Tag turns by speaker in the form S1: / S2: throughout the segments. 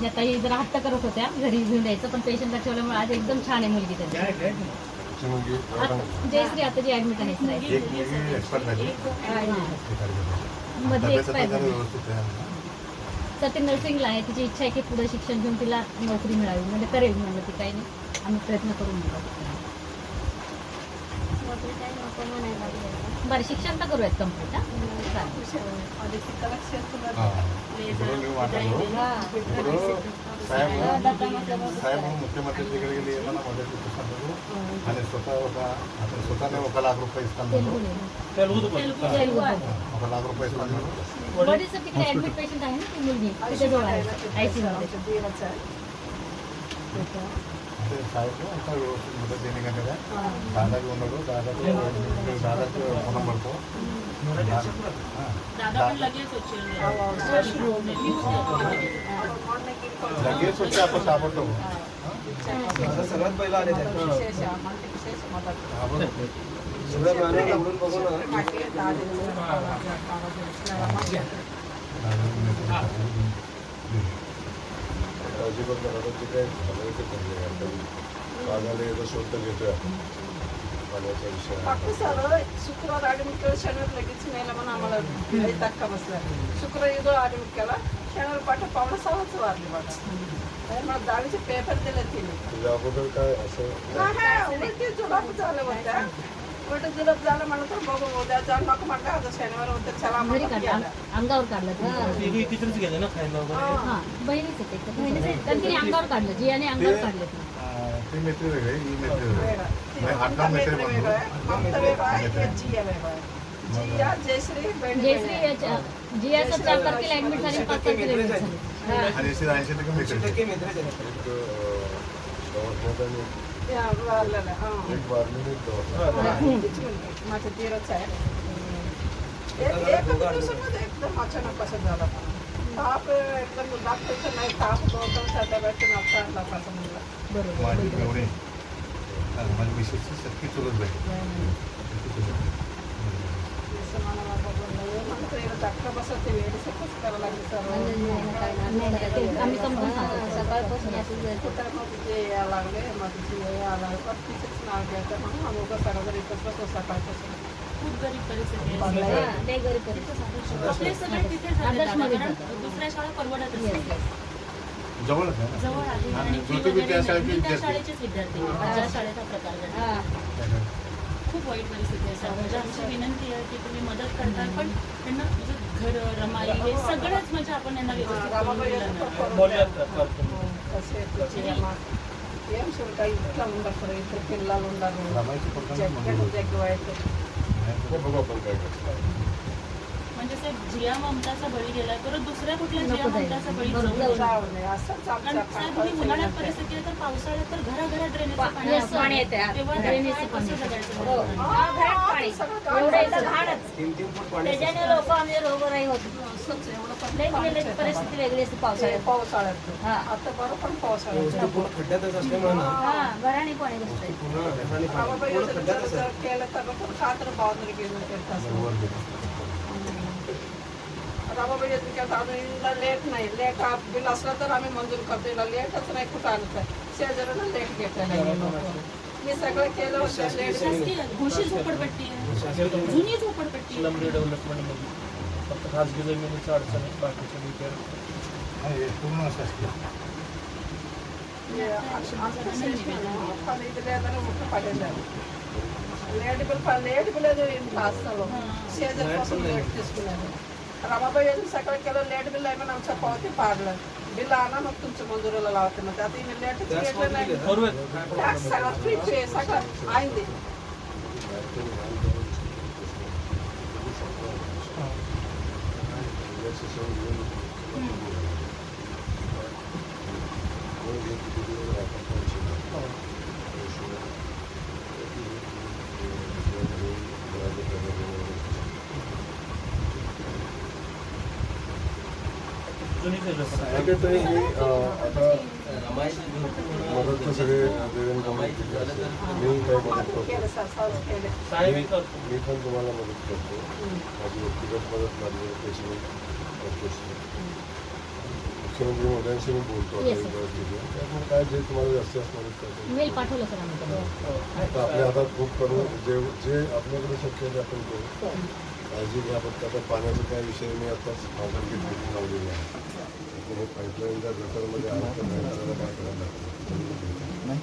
S1: ज्या ताई जरा हट्ट करत होत्या घरी घेऊन द्यायचं पण पेशंटला ठेवल्यामुळे आज एकदम छान आहे मुलगी त्यांची. जयश्री आता जी ऍडमिट आहे मध्ये तर ती नर्सिंगला आहे. तिची इच्छा आहे की पुढे शिक्षण घेऊन तिला नोकरी मिळावी. म्हणजे करेल म्हणलं ती काही नाही. आम्ही प्रयत्न बरं शिक्षण तर करूयात
S2: कंप्लीट साहेब साहेब मुख्यमंत्र्यांच्याकडे गेले येताना मदत सांगतो आणि स्वतः होता आपण स्वतःने एक लाख रुपये
S1: तेलगू
S2: इस्तांबूल
S1: नाही. तेलगू आहे.
S2: एक लाख रुपये इस्तांबूल
S1: वडीलचं तिकडे ऍडमिट पेशंट आहे ना ती मुलगी? तिथे
S2: दादा घेऊन आलो दादा दादाचं फोन नंबर तो
S3: दादा पण लगेच
S2: होते आपण
S4: माझा सगळ्यात पहिला आले
S2: हा.
S4: सगळ्या मॅनर उघडून बघून
S5: अजिबात मला जे काही ते म्हणजे आपण पाण्याला येतं शोध घेतोय आपण. पाण्याचा विषय
S6: शुक्रवार ॲडमिट केलं शनिवार लगेच नेलं म्हणून आम्हाला धक्का बसला. शुक्रवार येतो ॲडमिट केला शनिवार पाठ पावणे सहाच आणि मला दहावीचे पेपर दिले तिने.
S5: तुझ्या अगोदर काय असं?
S6: नाही उलटी जुलाब झालं होत्या उलट जुलाब झालं म्हणलं तर बघू उद्या जाऊ नको म्हटलं आता शनिवार होतं चला
S1: घरी
S6: म्हणलं
S1: काढलं
S6: गेलं.
S1: अंग- अंगावर काढलं तिने.
S4: तिथेच गेले ना खायला वगैरे
S6: हा.
S1: हा बहिणीच आहे ते. कारण तिने अंगावर काढलं जी आणि अंगावर काढलं तिने.
S2: अं, ती मैत्री वेगळी ही मैत्री वेगळी
S6: वेगळं.
S2: म्हणजे
S6: ममता
S2: आठवण मैत्री
S6: मैत्री वेगळं आहे,
S2: म्हणतो
S6: ममता वेगळं आहे, हे जिया वेगळं आहे. जिया, जयश्री बहिणी
S1: जयश्री
S6: बहिणी.
S1: याच्या जियाचं चार तारखेला ऍडमिट झाली पाच तारखेला ऍडमिट झाली
S2: आणि ऐंशी ऐंशी टक्के
S4: ऐंशी
S2: मैत्री
S4: टक्के मित्रच आहेत
S5: एक अं, दवाखान्यात आणि
S6: या, दीरच आहे एकदम अचानक असं ताप एकदम डॉक्टरचं नाही ताप आणला
S1: बरोबर
S2: माझी मिसेसची सख्खी चुलत
S6: बसत ते वेळेस करावं लागेल
S1: आम्ही समजून सकाळपासून असंच जायचं.
S6: तर मग ते यायला लागले मग तिचे यायला लागले पण तिचेच नाव घ्यायचं म्हणून आम्ही उगाच सगळं इथंच बसलो सकाळपासून
S3: खूप गरीब परिस्थिती आहे.
S1: हा, गरीब.
S3: आपले सगळे तिथे. दुसऱ्या शाळा परवडत
S1: Yes,
S3: असते
S1: yes.
S2: जवळच आहे ना
S3: जवळ आहे
S2: आणि त्या विद्यार्थी.
S3: शाळेचेच हा प्रकार. खूप वाईट परिस्थिती असतात म्हणजे आमची विनंती आहे की तुम्ही मदत करता पण त्यांना घर रमाई हे सगळंच म्हणजे आपण यांना व्यवस्थित
S6: काही
S3: दिलं नाही.
S2: रमाईची
S6: प्रकरण
S5: म्हणून. बघू आपण काय करतो
S3: म्हणजे साहेब जिया ममताचा बळी गेलाय परत दुसऱ्या कुठल्या जिया. ममताचा बळी. जाऊ नये. कारण साहेब ही उन्हाळ्यात तर पावसाळ्यात तर घराघरात ड्रेनेजचं पाणी असतं.
S1: पाणी येते.
S3: तेव्हा
S1: ड्रेनेजचं
S3: काय
S1: पाणी
S3: कसं
S1: येते.
S3: जगायचं
S1: हो. हा.
S4: तीन तीन फूट पाणी
S1: त्याच्याने लोक रोगराई होत गेले परिस्थिती वेगळी असते पावसाळ्यात
S6: पावसाळ्यात
S1: हा.
S6: आता बरं पण पावसाळ्यात
S4: पूर्ण खड्ड्यातच असल्यामुळे ना
S1: हा घराने पाणी घुसतंय
S4: पूर्ण आणि
S6: बाबा
S4: पाणी पूर्ण खड्ड्यातच आहे
S6: केलं तर पण गेलं करतात
S2: वर गेलो.
S6: रामाबाई केलं अजून हिला लेट नाही लेट बिल असलं तर आम्ही मंजूर करतो हिला लेटच नाही कुठं आलं तर शेजाऱ्याला लेट घेतलं नाही मी सगळं केलं होतं लेट
S3: शासकीय घोषित झोपडपट्टी आहे जुनी झोपडपट्टी आहे.
S4: स्लम डेव्हलपमेंटमध्ये फक्त खाजगी जमिनीचं अडचण आहे बाकीच्या रिपेअर
S2: हा, हे पूर्ण असं असतं
S6: లేట్ బిల్ లేట్ బిల్ ఏదో కాస్తాను సీజన్ కోసం रमाबाई अजून सकाळी केलं लेट बिल आहे म्हणून आमच्या पावती पाडलं बिल आणा मग तुमच्या मंजुराला लावते मग आता मी लेट घेतलं नाही टॅक्स आहे सगळं
S5: मी अं, आता मदत सगळे देवेंद्र माहिती मी काही मदत करतो मी पण तुम्हाला मदत करतो माझी व्यक्तिगत मदत माझी पेशंट मुख्यमंत्री मोदयांशी मी बोलतो. त्यामुळे काय जे तुम्हाला जास्तीत जास्त मदत करतो. आता आपल्या हातात खूप करून जे जे आपल्याकडे शक्य आहे ते आपण करू काळजी घ्या फक्त. आता पाण्याचा काय विषय मी आताच माझं मीटिंग लावलेली आहे. तर हे पाईपलाईन जर गटरमध्ये आलं तर नाही करायला काय करायला लागतं?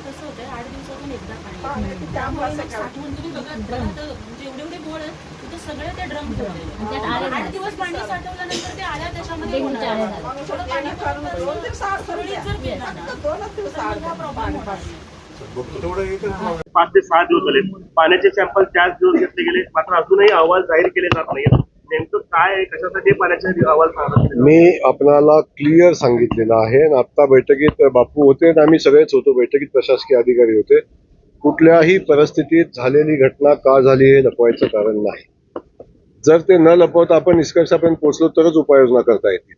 S3: कसं होतं आठ दिवसातून एकदा
S6: हा,
S3: पाणी
S6: नाही त्यामुळे
S3: साठवून तुम्ही बघा म्हणजे एवढे एवढे बोळ आहेत तिथे सगळे ते ड्रम ठेवलेले
S1: आणि त्यात आळे
S3: आठ
S1: झाले.
S3: दिवस पाणी साठवल्यानंतर ते आल्या त्याच्यामध्ये
S6: दोन.
S3: जर ना.
S6: दोनच पाणी
S7: पाच ते सहा दिवस झाले. पाण्याचे सॅम्पल त्याच दिवस घेतले गेले. मात्र अजूनही अहवाल जाहीर केले जात नाही नेमकं काय आहे? कशासाठी पाण्याचे अहवाल
S5: मी आपणाला क्लिअर सांगितलेलं आहे आणि आता बैठकीत बापू होते आणि आम्ही सगळेच होतो. बैठकीत प्रशासकीय अधिकारी होते. कुठल्याही परिस्थितीत झालेली घटना का झाली हे लपवायचं कारण नाही. जर ते न लपवता आपण निष्कर्षापर्यंत पोहोचलो तरच उपाययोजना करता येतील.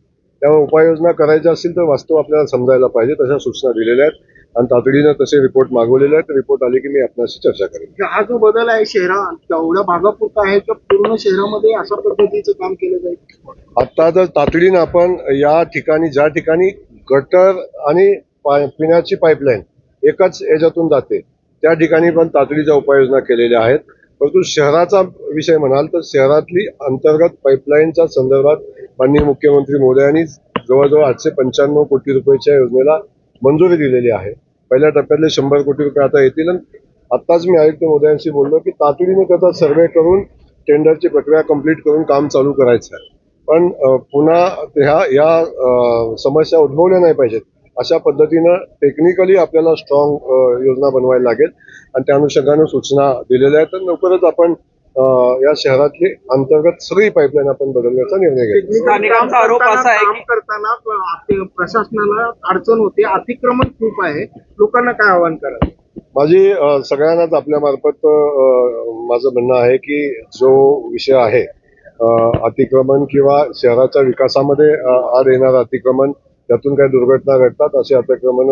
S5: त्यामुळे उपाययोजना करायच्या असतील तर वास्तव आपल्याला समजायला पाहिजे तशा सूचना दिलेल्या आहेत. आणि तातडीनं तसे रिपोर्ट मागवलेले आहेत. रिपोर्ट आले की मी आपल्याशी चर्चा करेन.
S8: हा जो बदल आहे शहरात तेवढ्या भागापुरता आहे तर पूर्ण शहरामध्ये अशा पद्धतीचं काम केलं जाईल?
S5: आता जर तातडीनं आपण या ठिकाणी ज्या ठिकाणी गटर आणि पिण्याची पाईपलाईन एकाच याच्यातून जाते त्या ठिकाणी पण तातडीच्या उपाययोजना केलेल्या आहेत. परंतु शहराचा विषय म्हणाल तर शहरातली अंतर्गत पाईपलाईनच्या संदर्भात माननीय मुख्यमंत्री मोदयांनी जवळजवळ आठशे पंच्याण्णव कोटी रुपयाच्या योजनेला मंजुरी दिलेली आहे. पहिल्या टप्प्यातले शंभर कोटी रुपये आता येतील आणि आत्ताच मी आयुक्त मोदयांशी बोललो की तातडीने त्याचा सर्वे करून टेंडरची प्रक्रिया कंप्लीट करून काम चालू करायचं आहे. पण पुन्हा ह्या या समस्या उद्भवल्या नाही पाहिजेत. अशा पद्धतीनं टेक्निकली आपल्याला स्ट्रॉंग योजना बनवायला लागेल आणि त्या अनुषंगानं सूचना दिलेल्या आहेत. तर लवकरच आपण या शहरातली अंतर्गत सगळी पाईपलाईन आपण बदलण्याचा निर्णय घेतला.
S8: स्थानिकांचा आरोप असा आहे की करताना प्रशासनाला अडचण होते. अतिक्रमण खूप आहे. लोकांना काय आवाहन करा
S5: माझी सगळ्यांनाच आपल्या मार्फत माझं म्हणणं आहे की जो विषय आहे अतिक्रमण किंवा शहराच्या विकासामध्ये आड येणारं अतिक्रमण त्यातून काही दुर्घटना घडतात असे अतिक्रमण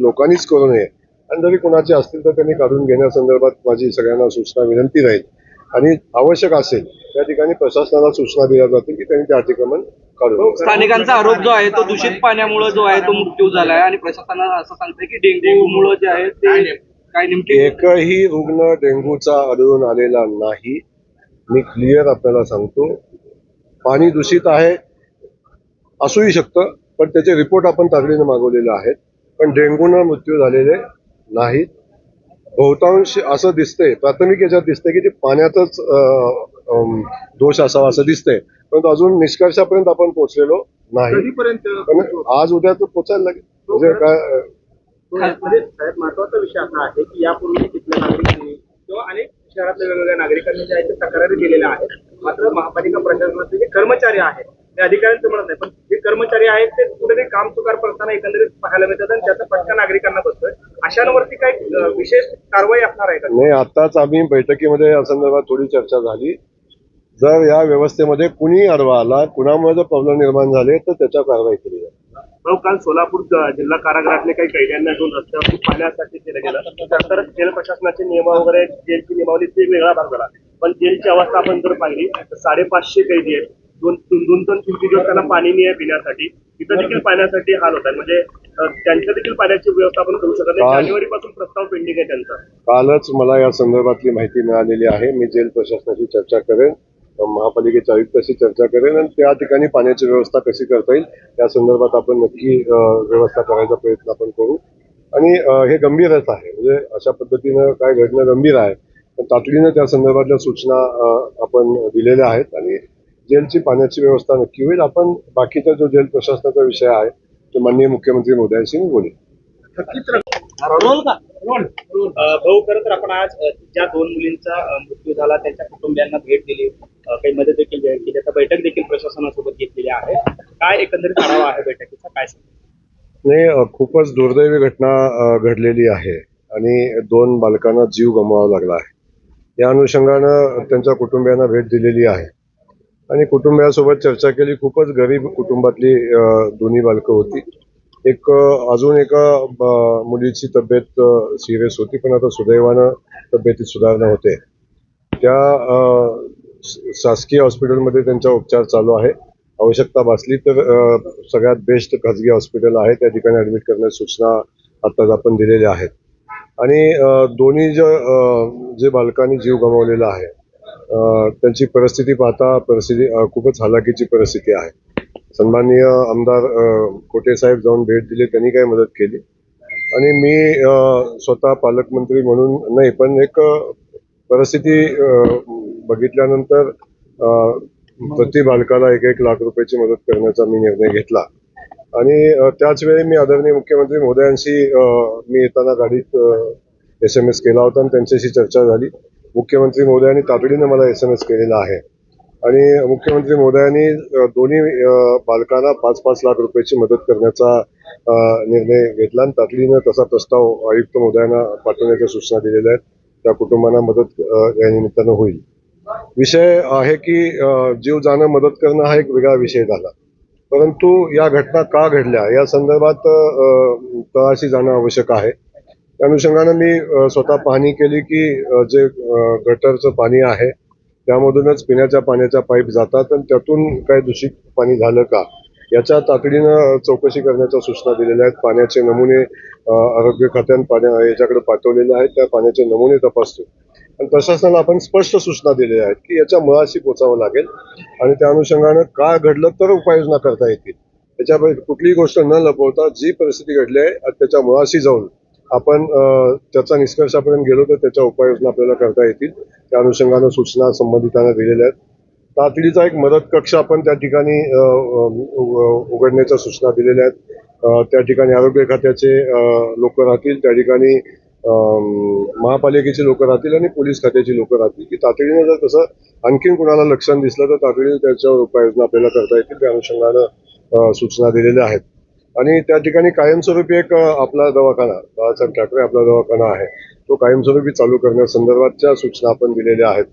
S5: लोकांनीच करू नये. आणि जरी कुणाचे असतील तर त्यांनी काढून घेण्यासंदर्भात माझी सगळ्यांना सूचना विनंती राहील. आणि आवश्यक असेल त्या ठिकाणी प्रशासनाला सूचना दिल्या जातील की त्यांनी ते अतिक्रमण काढून घ्यावं.
S9: स्थानिकांचा आरोप जो आहे तो दूषित पाण्यामुळे जो आहे तो मृत्यू झालाय आणि प्रशासनाला असं सांगतंय की डेंग्यू मुळे जे आहे ते काय नेमके?
S5: एकही रुग्ण डेंग्यूचा आढळून आलेला नाही. मी क्लिअर आपल्याला सांगतो पाणी दूषित आहे असूही शकतं पण त्याचे रिपोर्ट आपण तातडीने मागवलेले आहेत. पण डेंग्यूनं मृत्यू झालेले नाहीत. बहुतांश असं दिसतंय प्राथमिक याच्यात दिसतंय की ते पाण्यातच दोष असावा असं दिसतंय. परंतु अजून निष्कर्षापर्यंत आपण पोहोचलेलो नाही. पण आज उद्या तर पोचायला लागेल. म्हणजे काय
S8: म्हणजे साहेब महत्त्वाचा विषय असा आहे की यापूर्वी तिथल्या नागरिकांनी किंवा अनेक शहरातल्या वेगवेगळ्या नागरिकांनी ज्या आहेत तक्रारी दिलेल्या आहेत. मात्र महापालिका प्रशासनाचे जे कर्मचारी आहेत ते अधिकाऱ्यांचं म्हणत नाही. पण जे कर्मचारी आहेत ते कुठेतरी काम चुकार करताना एकंदरीत पाहायला मिळतात आणि त्याचा फटका नागरिकांना बसतोय. अशांवरती काही विशेष कारवाई असणार आहे का?
S5: नाही आताच आम्ही बैठकीमध्ये या संदर्भात थोडी चर्चा झाली. जर या व्यवस्थेमध्ये कुणी अडवा आला कुणामुळे जर प्रॉब्लेम निर्माण झाले तर त्याच्या कारवाई केली जाईल.
S7: भाऊ काल सोलापूर जिल्हा कारागृहातले काही कैद्यांना घेऊन रस्त्यावर पाहण्यासाठी केलं गेलं त्यानंतर जेल प्रशासनाचे नियम वगैरे जेलची नियमावली ते वेगळा भाग झाला. पण जेलची अवस्था आपण जर पाहिली तर साडेपाचशे कैदी आहेत. दोन दोन दोन तीन तीन दिवस त्यांना पाणी नाही आहे पिण्यासाठी. तिथं देखील पाण्यासाठी हाल होतात म्हणजे त्यांच्या देखील पाण्याची व्यवस्था आपण करू शकत नाही.
S5: काल-
S7: जानेवारी पासून प्रस्ताव पेंडिंग आहे त्यांचा.
S5: कालच मला या संदर्भातली माहिती मिळालेली आहे. मी जेल प्रशासनाशी चर्चा करेन. महापालिकेच्या आयुक्ताशी चर्चा करेन आणि त्या ठिकाणी पाण्याची व्यवस्था कशी करता येईल या संदर्भात आपण नक्की अं, व्यवस्था करायचा प्रयत्न आपण करू. आणि अं, हे गंभीरच आहे. म्हणजे अशा पद्धतीनं काय घडणं गंभीर आहे. पण तातडीनं त्या संदर्भातल्या सूचना अं, आपण दिलेल्या आहेत आणि जेलची पाण्याची व्यवस्था नक्की होईल. आपण बाकीचा जो जेल प्रशासनाचा विषय आहे तो माननीय मुख्यमंत्री मोदयांशी मी बोलेन
S8: भाऊ खरं तर आपण आज ज्या दोन मुलींचा मृत्यू झाला त्यांच्या कुटुंबियांना भेट दिली काही मदत देखील केली आता बैठक देखील प्रशासनासोबत घेतलेली आहे. काय एकंदरीत आढावा आहे बैठकीचा? काय?
S5: नाही खूपच दुर्दैवी घटना घडलेली आहे आणि दोन बालकांना जीव गमवावा लागला आहे. या अनुषंगानं त्यांच्या कुटुंबियांना भेट दिलेली आहे. आणि कुटुंबियासोबत चर्चा केली. खूपच गरीब कुटुंबातली दोन्ही बालकं होती. एक अजून एका मुलीची तब्येत सिरियस होती पण आता सुदैवानं तब्येतीत सुधारणा होते. त्या शासकीय हॉस्पिटलमध्ये त्यांचा उपचार चालू आहे. आवश्यकता भासली तर सगळ्यात बेस्ट खाजगी हॉस्पिटल आहे. त्या ठिकाणी ॲडमिट करण्याची सूचना आत्ताच आपण दिलेल्या आहेत. आणि दोन्ही जे जे बालकांनी जीव गमावलेला आहे त्यांची परिस्थिती पाहता परिस्थिती खूपच हलाखीची परिस्थिती आहे. सन्माननीय आमदार कोटे साहेब जाऊन भेट दिली त्यांनी काही मदत केली. आणि मी स्वतः पालकमंत्री म्हणून नाही पण एक परिस्थिती बघितल्यानंतर प्रति बालकाला एक एक लाख रुपयाची मदत करण्याचा मी निर्णय घेतला. आणि त्याचवेळी त्याच वेळी मी आदरणीय मुख्यमंत्री महोदयांशी मी येताना गाडीत एस एम एस केला होता आणि त्यांच्याशी चर्चा झाली. मुख्यमंत्री महोदयांनी तातडीनं मला एस एम एस केलेला आहे. आणि मुख्यमंत्री महोदयांनी दोन्ही बालकांना पाच पाच लाख रुपयाची मदत करण्याचा निर्णय घेतला आणि तातडीनं तसा प्रस्ताव आयुक्त महोदयांना पाठवण्याच्या सूचना दिलेल्या आहेत. त्या कुटुंबांना मदत या निमित्तानं होईल. विषय आहे की जीव जाणं मदत करणं हा एक वेगळा विषय झाला. परंतु या घटना का घडल्या? या संदर्भात तळाशी जाणं आवश्यक आहे. त्या अनुषंगानं मी स्वतः पाहणी केली की जे गटरचं पाणी आहे त्यामधूनच पिण्याच्या पाण्याच्या पाईप जातात आणि त्यातून काय दूषित पाणी झालं का? याच्या तातडीनं चौकशी करण्याच्या सूचना दिलेल्या आहेत. पाण्याचे नमुने आरोग्य खात्यानं पाण्या याच्याकडे पाठवलेले आहेत. त्या पाण्याचे नमुने तपासतो. आणि प्रशासनाला आपण स्पष्ट सूचना दिलेल्या आहेत की याच्या मुळाशी पोचावं लागेल आणि त्या अनुषंगानं का घडलं तर उपाययोजना करता येतील. त्याच्यापैकी कुठलीही गोष्ट न लपवता जी परिस्थिती घडली आहे त्याच्या मुळाशी जाऊन आपण त्याचा निष्कर्षापर्यंत गेलो तर त्याच्या उपाययोजना आपल्याला करता येतील. त्या अनुषंगानं सूचना संबंधितांना दिलेल्या आहेत. तातडीचा एक मदत कक्ष आपण त्या ठिकाणी उघडण्याच्या सूचना दिलेल्या आहेत. त्या ठिकाणी आरोग्य खात्याचे लोक राहतील. त्या ठिकाणी महापालिकेची लोक राहतील आणि पोलीस खात्याची लोक राहतील. की तातडीनं जर तसं आणखीन कुणाला लक्षण दिसलं तर तातडीने त्याच्यावर उपाययोजना आपल्याला करता येतील. त्या अनुषंगानं सूचना दिलेल्या आहेत. आणि त्या ठिकाणी कायमस्वरूपी एक आपला दवाखाना बाळासाहेब ठाकरे आपला दवाखाना आहे. तो कायमस्वरूपी चालू करण्यासंदर्भातच्या सूचना आपण दिलेल्या आहेत.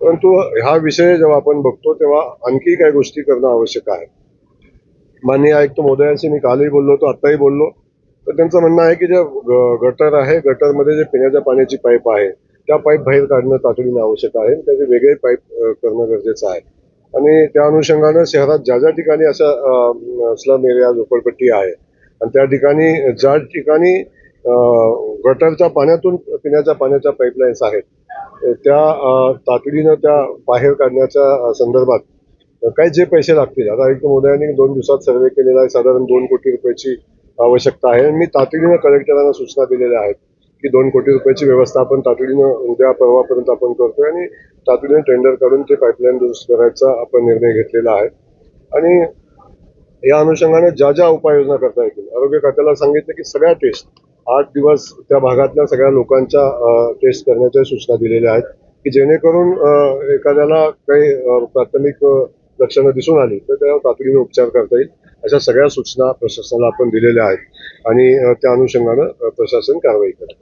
S5: परंतु हा विषय जेव्हा आपण बघतो तेव्हा आणखी काही गोष्टी करणं आवश्यक आहे. माननीय आयुक्त महोदयांशी मी कालही बोललो होतो आत्ताही बोललो. तर त्यांचं म्हणणं आहे की जे गटर आहे गटरमध्ये जे पिण्याच्या पाण्याची पाईप आहे त्या पाईप बाहेर काढणं तातडीने आवश्यक आहे. त्याचे वेगळे पाईप करणं गरजेचं आहे. आणि त्या अनुषंगानं शहरात ज्या ज्या ठिकाणी अशा स्लम एरिया झोपडपट्टी आहे आणि त्या ठिकाणी ज्या ठिकाणी गटरच्या पाण्यातून पिण्याच्या पाण्याच्या पाईपलाईन्स आहेत त्या तातडीनं त्या बाहेर काढण्याच्या संदर्भात काही जे पैसे लागतील आता एक मोदयांनी दोन दिवसात सर्वे केलेला आहे साधारण दोन कोटी रुपयाची आवश्यकता आहे. मी तातडीनं कलेक्टरांना सूचना दिलेल्या आहेत. की दोन कोटी रुपयाची व्यवस्था आपण तातडीनं उद्या परवापर्यंत आपण करतोय आणि तातडीनं टेंडर काढून ते पाईपलाईन दुरुस्त करायचा आपण निर्णय घेतलेला आहे. आणि या अनुषंगाने ज्या ज्या उपाययोजना करता येतील आरोग्य खात्याला सांगितलं की सगळ्या टेस्ट आठ दिवस त्या भागातल्या सगळ्या लोकांच्या टेस्ट करण्याच्या सूचना दिलेल्या आहेत की जेणेकरून एखाद्याला काही प्राथमिक लक्षणं दिसून आली. तर त्यावर तातडीने उपचार करता येईल. अशा सगळ्या सूचना प्रशासनाला आपण दिलेल्या आहेत. आणि त्या अनुषंगानं प्रशासन कारवाई करेल